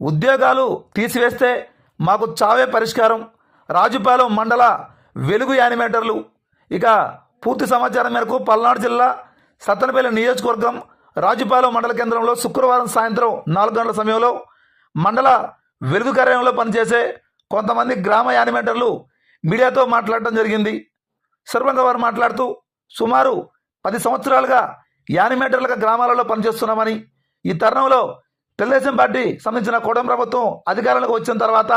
ఉద్యోగాలు తీసివేస్తే మాకు చావే పరిష్కారం. రాజుపాలెం మండల వెలుగు యానిమేటర్లు. ఇక పూర్తి సమాచారం మేరకు పల్నాడు జిల్లా సత్తనపల్లి నియోజకవర్గం రాజుపాలెం మండల కేంద్రంలో శుక్రవారం సాయంత్రం నాలుగు గంటల సమయంలో మండల వెలుగు కార్యాలయంలో పనిచేసే కొంతమంది గ్రామ యానిమేటర్లు మీడియాతో మాట్లాడటం జరిగింది. సర్వంగా వారు మాట్లాడుతూ సుమారు పది సంవత్సరాలుగా యానిమేటర్లుగా గ్రామాలలో పనిచేస్తున్నామని ఈ తరుణంలో తెలుగుదేశం పార్టీ సంబంధించిన కూటమి ప్రభుత్వం అధికారంలోకి వచ్చిన తర్వాత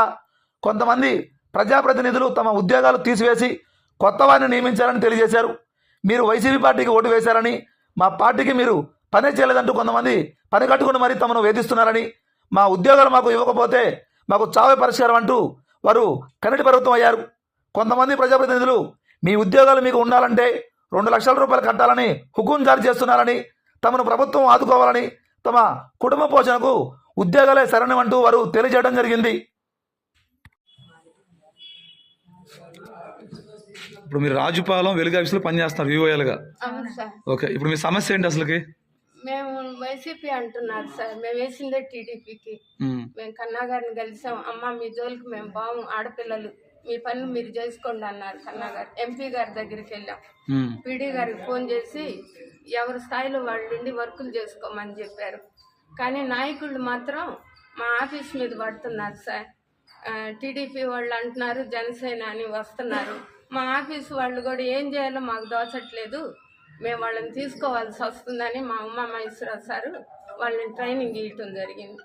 కొంతమంది ప్రజాప్రతినిధులు తమ ఉద్యోగాలు తీసివేసి కొత్త వారిని నియమించారని తెలియజేశారు. మీరు వైసీపీ పార్టీకి ఓటు వేశారని మా పార్టీకి మీరు పనే చేయలేదంటూ కొంతమంది పని కట్టుకుని మరీ తమను వేధిస్తున్నారని మా ఉద్యోగాలు మాకు ఇవ్వకపోతే మాకు చావే పరిష్కారం అంటూ వారు కన్నటి ప్రభుత్వం అయ్యారు. కొంతమంది ప్రజాప్రతినిధులు మీ ఉద్యోగాలు మీకు ఉండాలంటే రెండు లక్షల రూపాయలు కట్టాలని హుకుం జారీ చేస్తున్నారని తమను ప్రభుత్వం ఆదుకోవాలని తమ కుటుంబ పోషణకు ఉద్యోగాలే శరణమంటూ వారు తెలియజేయడం జరిగింది. ఇప్పుడు మీరు రాజుపాలెం వెలుగు ఆఫీసులో పనిచేస్తున్నారు వివోఎల్గా ఓకే ఇప్పుడు మీ సమస్య ఏంటి అసలుకి? మేము వైసీపీ అంటున్నారు సార్. మేము వేసిందే టీడీపీకి. మేము. కన్నా గారిని కలిసాం. అమ్మ మీ జోలికి మేము బాము ఆడపిల్లలు. మీ పనులు మీరు చేసుకోండి అన్నారు కన్నా గారు. ఎంపీ గారి దగ్గరికి వెళ్ళాం. పీడీ గారికి ఫోన్ చేసి ఎవరి స్థాయిలో వాళ్ళు ఉండి వర్కులు చేసుకోమని చెప్పారు. కానీ నాయకుళ్ళు మాత్రం మా ఆఫీస్ మీద పడుతున్నారు సార్. టీడీపీ వాళ్ళు అంటున్నారు జనసేన అని వస్తున్నారు. మా ఆఫీస్ వాళ్ళు కూడా ఏం చేయాలో మాకు దోచట్లేదు. మేము వాళ్ళని తీసుకోవాల్సి వస్తుందని మా ఉమ్మ మహేశ్వరరావు సారు వాళ్ళని ట్రైనింగ్ ఇవ్వటం జరిగింది.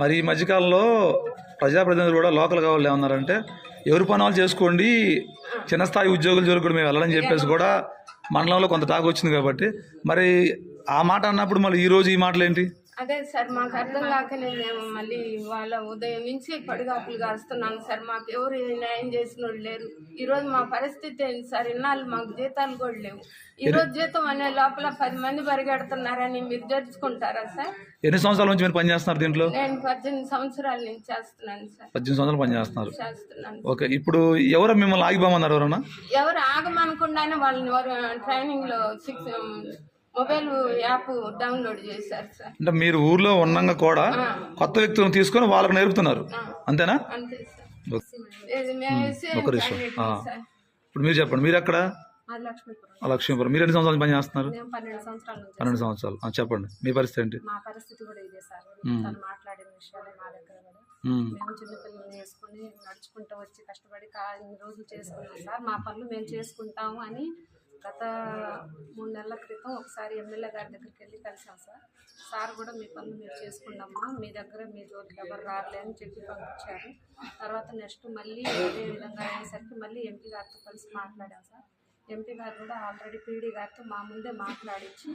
మరి ఈ మధ్యకాలంలో ప్రజాప్రతినిధులు కూడా లోకల్ కావాలి ఏమన్నారంటే ఎవరి పనులు చేసుకోండి చిన్న స్థాయి ఉద్యోగుల జోలికి కూడా మేము వెళ్ళాలని చెప్పేసి కూడా మండలంలో కొంత టాక్ వచ్చింది కాబట్టి. మరి ఆ మాట అన్నప్పుడు మళ్ళీ ఈరోజు ఈ మాటలు ఏంటి అదే సార్ మాకు అర్థం కాకనే మేము మళ్ళీ వాళ్ళ ఉదయం నుంచి పడిగాపులు కాస్తున్నాం సార్. మాకు ఎవరు న్యాయం చేసిన వాళ్ళు లేరు. ఈ రోజు మా పరిస్థితి ఏంటి సార్? ఇన్నాళ్ళు మాకు జీతాలు కూడా లేవు. ఈ రోజు జీతం అనే లోపల పది మంది పరిగెడుతున్నారని మీరు జడ్చుకుంటారా సార్? ఎన్ని సంవత్సరాల నుంచి మీరు పనిచేస్తున్నారు దీంట్లో? నేను పద్దెనిమిది సంవత్సరాల నుంచి చేస్తున్నాను సార్. పద్దెనిమిది సంవత్సరాలు పనిచేస్తున్నారు. చేస్తున్నాను ఓకే ఇప్పుడు ఎవరు మిమ్మల్ని ఆగిపోమన్నారు ఎవరన్నా? ఎవరు ఆగమనకుండానే వాళ్ళని వారు ట్రైనింగ్లో సిక్స్ మొబైల్ యాప్ డౌన్లోడ్ చేశారు సార్. అంటే మీరు ఊర్లో ఉన్నాక కూడా కొత్త వ్యక్తులను తీసుకొని వాళ్ళకి నేర్పుతున్నారు. అంతేనా? అంతే సార్. ఓకే. ఇది మేము వేసే ఒక నిమిషం. candidate ఆ. సార్. ఇప్పుడు మీరు చెప్పండి మీరు ఎక్కడ? లక్ష్మీపురం మీరు ఎన్ని సంవత్సరాలు పని చేస్తున్నారు? పన్నెండు సంవత్సరాల చెప్పండి. మీ పరిస్థితి ఏంటి? మా పరిస్థితి కూడా ఇదే సార్. తను మాట్లాడిన విషయాలే మా దగ్గర కూడా. మ్మ్. మేము చిన్నపిల్లల్ని వేసుకొని నడుచుకుంటూ వచ్చి కష్టపడి ఇన్ని రోజులు చేసుకున్నాం సార్. మా పనులు మేము చేసుకుంటాము అని గత మూడు నెలల క్రితం ఒకసారి ఎమ్మెల్యే గారి దగ్గరికి వెళ్ళి కలిసాం సార్. సార్ కూడా మీ పనులు మీరు చేసుకున్నామా మీ దగ్గర మీ జోలికి ఎవరు రాలే అని చెప్పి పంపించారు. తర్వాత నెక్స్ట్ మళ్ళీ అదే విధంగా అయ్యేసరికి మళ్ళీ ఎంపీ గారితో కలిసి మాట్లాడాం సార్. ఎంపీ గారు కూడా ఆల్రెడీ పీడీ గారితో మా ముందే మాట్లాడించి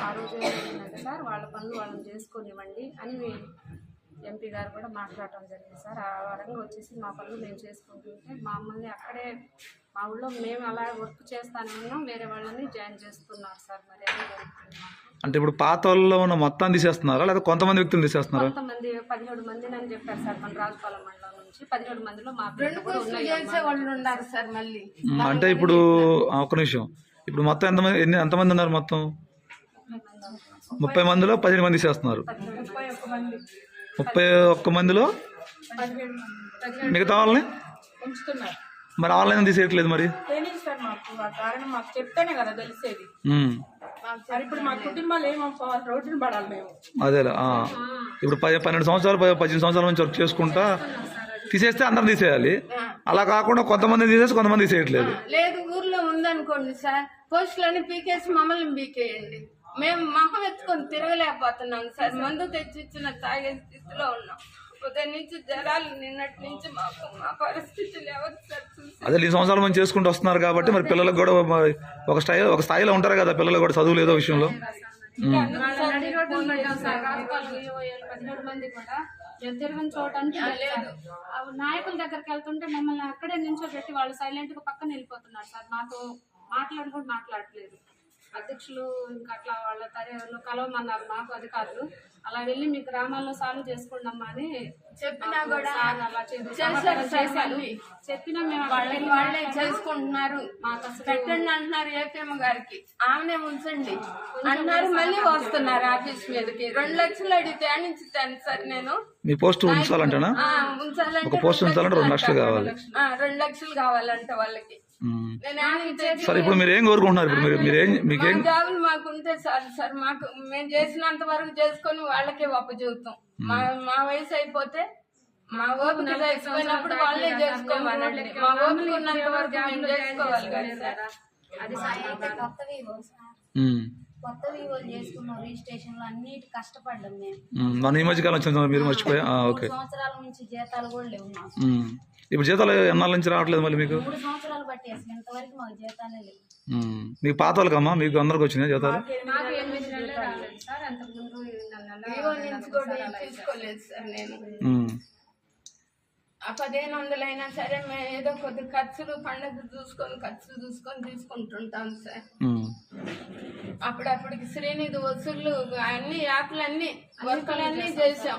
ఆ రోజు ఏమైందంటే సార్? వాళ్ళ పనులు వాళ్ళని చేసుకొనివ్వండి అని ఎంపీ గారు కూడా మాట్లాడటం జరిగింది. సార్ ఆ వరంగా వచ్చేసి మా పనులు మేము చేసుకుంటుంటే మమ్మల్ని అక్కడే మా ఊళ్ళో మేము అలా వర్క్ చేస్తానే ఉన్నాం వేరే వాళ్ళని జాయిన్ చేస్తున్నారు సార్. మరి అదే జరుగుతుంది మాకు. అంటే ఇప్పుడు పాత వాళ్ళలో ఉన్న మొత్తం తీసేస్తున్నారా? లేదా కొంతమంది వ్యక్తులు తీసేస్తున్నారా? కొంతమంది పదిహేడు మందిని అని చెప్పారు సార్ మన రాజుపాలెం మండలం నుంచి. పదిహేడు మందిలో మా రెండు పోస్టులు చేసే వాళ్ళు ఉన్నారు సార్ మళ్ళీ. అంటే ఇప్పుడు ఆ, ఒక్క నిమిషం. ఇప్పుడు మొత్తం ఎంతమంది ఎన్ని ఎంతమంది ఉన్నారు మొత్తం? ముప్పై మందిలో పదిహేను మంది తీసేస్తున్నారు ముప్పై ఒక్క మందిలో మిగతా వాళ్ళని? మరి వాళ్ళని తీసేయట్లేదు మరి? అదేలే. ఇప్పుడు పది పన్నెండు సంవత్సరాలు పది- పద్దెనిమిది సంవత్సరాల నుంచి వర్క్ చేసుకుంటా తీసేస్తే అందరం తీసేయాలి. అలా కాకుండా కొంతమంది తీసేసి కొంతమంది తీసేయట్లేదు. లేదు ఊర్లో ఉందనుకోండి సార్ పోస్టులని పీకేసి మమ్మల్ని పీకేయండి. మేము మొహం ఎత్తుకొని తిరగలేకపోతున్నాం సార్. మందు తెచ్చి ఇచ్చిన తాగే స్థితిలో ఉన్నాం. ఉదయం నుంచి జ్వరాలు నిన్నటి నుంచి మాకు మా పరిస్థితులు ఎవరు సార్ చూసి అదే ఈ సంవత్సరాల నుంచి చేసుకుంటూ వస్తున్నారు కాబట్టి మరి పిల్లలకు కూడా మరి ఒక స్థాయి ఒక స్థాయిలో ఉంటారు కదా పిల్లలు కూడా చదువు లేదో విషయంలో. నడి రోడ్డు పదిహేడు మంది కూడా మేము తిరగని లేదు. నాయకుల దగ్గరికి వెళ్తుంటే మమ్మల్ని అక్కడే నించోబెట్టి వాళ్ళు సైలెంట్గా పక్కన వెళ్ళిపోతున్నారు సార్. మాతో మాట్లాడి కూడా మాట్లాడట్లేదు. అధ్యక్షులు ఇంకా అట్లా వాళ్ళ తరలో కలవమన్నారు మాకు అధికారులు. అలా వెళ్ళి మీ గ్రామాల్లో సాల్వ్ చేసుకోండి అమ్మా అని చెప్పినా కూడా అలా చేశారు. చెప్పినా మేము వాళ్ళకి వెళ్ళి. చేసుకుంటున్నారు. పెట్టండి అంటున్నారు ఏపీఎం గారికి. ఆమెనే ఉంచండి. అన్నారు మళ్ళీ వస్తున్నారు ఆఫీస్ మీదకి. రెండు లక్షలు అడిగితే అనించుతాను సార్ నేను. మీ పోస్ట్ ఉంచాలంటేనా? ఆ, ఉంచాలంటే ఒక పోస్ట్ ఉంచాలంటే రెండు లక్షలు కావాలి. ఆ, రెండు లక్షలు కావాలంట వాళ్ళకి. సరే ఇప్పుడు మీరు ఏం కోరుకుంటున్నారు? ఇప్పుడు మీరు మీరేం మా మీకేం జాబులు మాకు ఉంటే సార్ సార్ మాకు మేము చేసినంత వరకు చేసుకొని వాళ్ళకే ఒప్ప చెబుతాం మా మా వయసు అయిపోతే మా ఓపిక చచ్చిపోయినప్పుడు వాళ్ళే చేసుకోవాలండి మా ఓపిక ఉన్నంత వరకు మేము చేసుకోవాలి కదా సార్. కొత్త వివోలు చేసుకున్నాం రిజిస్ట్రేషన్లు అన్నిటి కష్టపడ్డాం మేము. మన ఈ మధ్య కాలం వచ్చింది మీరు మర్చిపోయా? ఆ, ఓకే. సంవత్సరాల నుంచి జీతాలు కూడా లేవు మాకు. ఇప్పుడు జీతాలు ఎన్నాళ్ళ నుంచి రావట్లేదు మళ్ళీ మీకు? మూడు సంవత్సరాలు బట్టి అసలు ఇంతవరకు మాకు జీతాలే లేవు. మీకు పాత వాళ్ళకమ్మా? మీకు అందరికి వచ్చినాయి జీతాలు? మాకు ఎనిమిది నెలలు రాలేదు సార్. అంతకుముందు నెల నెల వివో నుంచి కూడా ఏం తీసుకోలేదు సార్ నేను. పదిహేను వందలైనా సరే మేము ఏదో కొద్ది ఖర్చులు పండుగ చూసుకొని ఖర్చులు చూసుకొని తీసుకుంటుంటాం సార్. ఉమ్. అప్పుడప్పటికి శ్రీనిధి వసూళ్ళు అన్ని యాప్లన్నీ వర్కులన్నీ చేసాం